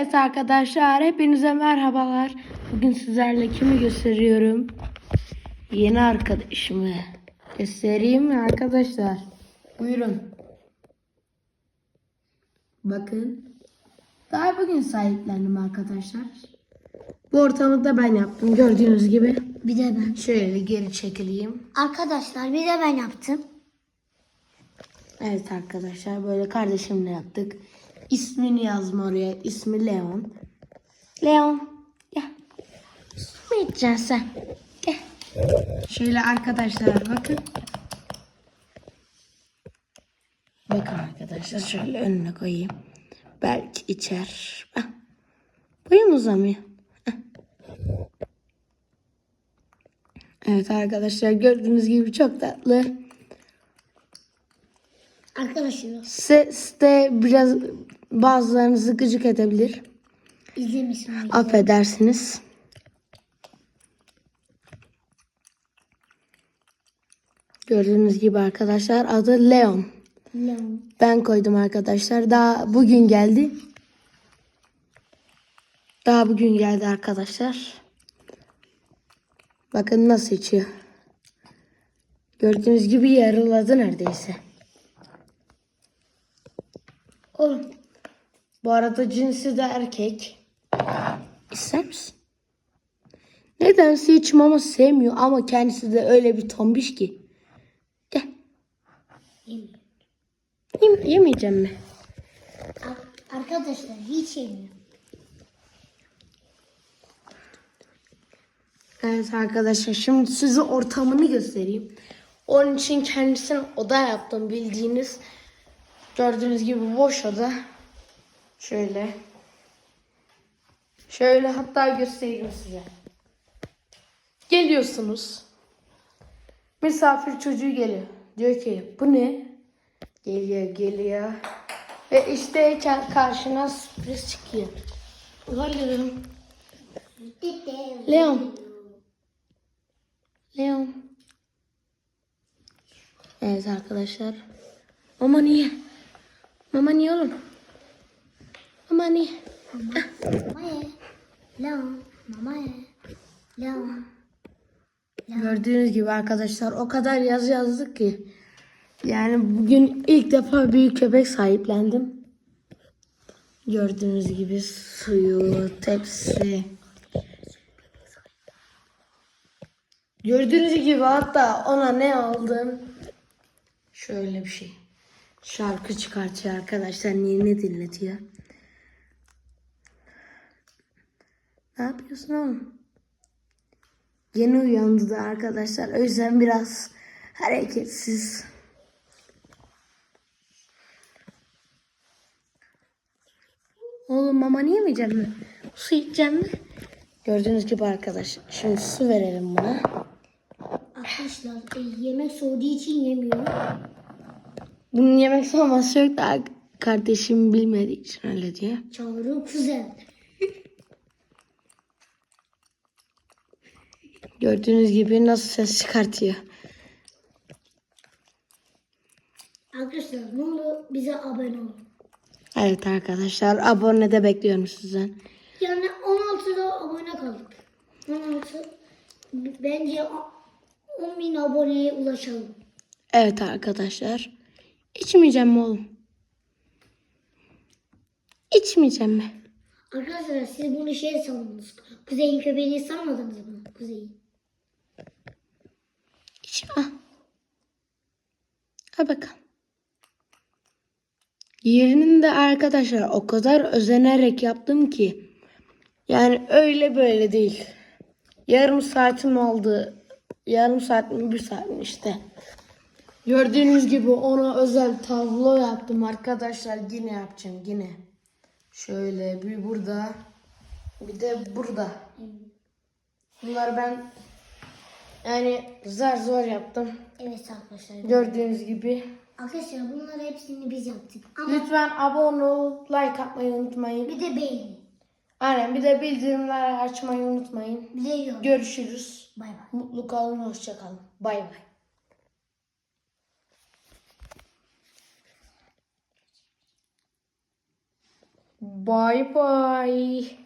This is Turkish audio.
Evet arkadaşlar hepinize merhabalar. Bugün sizlerle kimi gösteriyorum? Yeni arkadaşımı. Göstereyim mi arkadaşlar? Buyurun. Bakın. Daha bugün sahiplendim arkadaşlar. Bu ortamı da ben yaptım gördüğünüz gibi. Bir de ben. Şöyle geri çekileyim. Arkadaşlar bir de ben yaptım. Evet arkadaşlar böyle kardeşimle yaptık. İsmini yazma oraya. İsmi Leon. Leon. Gel. Su mu içeceksin sen? Gel. Şöyle arkadaşlar bakın. Bakın arkadaşlar şöyle önüne koyayım. Belki içer. Hah. Boyum uzamıyor. Evet arkadaşlar gördüğünüz gibi çok tatlı. Arkadaşlar Ses de biraz bazılarınızı gıcık edebilir. izlemişsiniz. Affedersiniz. Gördüğünüz gibi arkadaşlar adı Leon. Leon. Ben koydum arkadaşlar. Daha bugün geldi. Daha bugün geldi arkadaşlar. Bakın nasıl içiyor. Gördüğünüz gibi yarıladı neredeyse. Oğlum. Bu arada cinsi de erkek. İster misin? Nedense hiç mama sevmiyor ama kendisi de öyle bir tombiş ki. Gel. Yem yemeyeceğim mi? Ar- Arkadaşlar hiç yemiyor. Evet arkadaşlar şimdi size ortamını göstereyim. Onun için kendisine oda yaptım bildiğiniz. Gördüğünüz gibi boş oda. Şöyle. Şöyle hatta göstereyim size. Geliyorsunuz. Misafir çocuğu geliyor. Diyor ki bu ne? Geliyor geliyor. Ve işte ka- karşına sürpriz çıkıyor. Oğlum. Leon. Leon. Evet arkadaşlar. Mama niye? Mama niye oğlum? Mama niye? Mama ye. Leon. Mama ye. Leon. Gördüğünüz gibi arkadaşlar o kadar yaz yazdık ki. Yani bugün ilk defa büyük köpek sahiplendim. Gördüğünüz gibi suyu, tepsi. Gördüğünüz gibi hatta ona ne aldım? Şöyle bir şey. Şarkı çıkartıyor arkadaşlar. Niye ne dinletiyor? Ne yapıyorsun oğlum? Yeni uyandı da arkadaşlar. O yüzden biraz hareketsiz. Oğlum mama niye yemeyeceğim mi? Su içeceğim mi? Gördüğünüz gibi arkadaşlar. Şimdi su verelim buna. Arkadaşlar e, yemek soğuduğu için yemiyor. Bunun yemek sorması yok da kardeşim bilmediği için öyle diyor. Çağırıyor kuzen. Gördüğünüz gibi nasıl ses çıkartıyor. Arkadaşlar ne olur bize abone olun. Evet arkadaşlar abone de bekliyorum sizden. Yani 16'da abone kaldık. 16 bence 10 bin aboneye ulaşalım. Evet arkadaşlar. İçmeyeceğim mi oğlum? İçmeyeceğim mi? Arkadaşlar siz bunu şey sandınız. Kuzey'in köpeğini sanmadınız mı? Kuzey'in. İçme. Al bakalım. Yerini de arkadaşlar o kadar özenerek yaptım ki. Yani öyle böyle değil. Yarım saatim aldı. Yarım saat mi bir saat mi işte. Gördüğünüz gibi ona özel tablo yaptım arkadaşlar. Yine yapacağım yine. Şöyle bir burada. Bir de burada. Bunları ben yani zar zor yaptım. Evet arkadaşlar. Gördüğünüz gibi. Arkadaşlar bunları hepsini biz yaptık. Ama Lütfen abone ol, like atmayı unutmayın. bir de beğenin. Aynen bir de bildirimleri açmayı unutmayın. Bir de yorum. Görüşürüz. Bay bay. Mutlu kalın, hoşça kalın. Bay bay. Bye bye.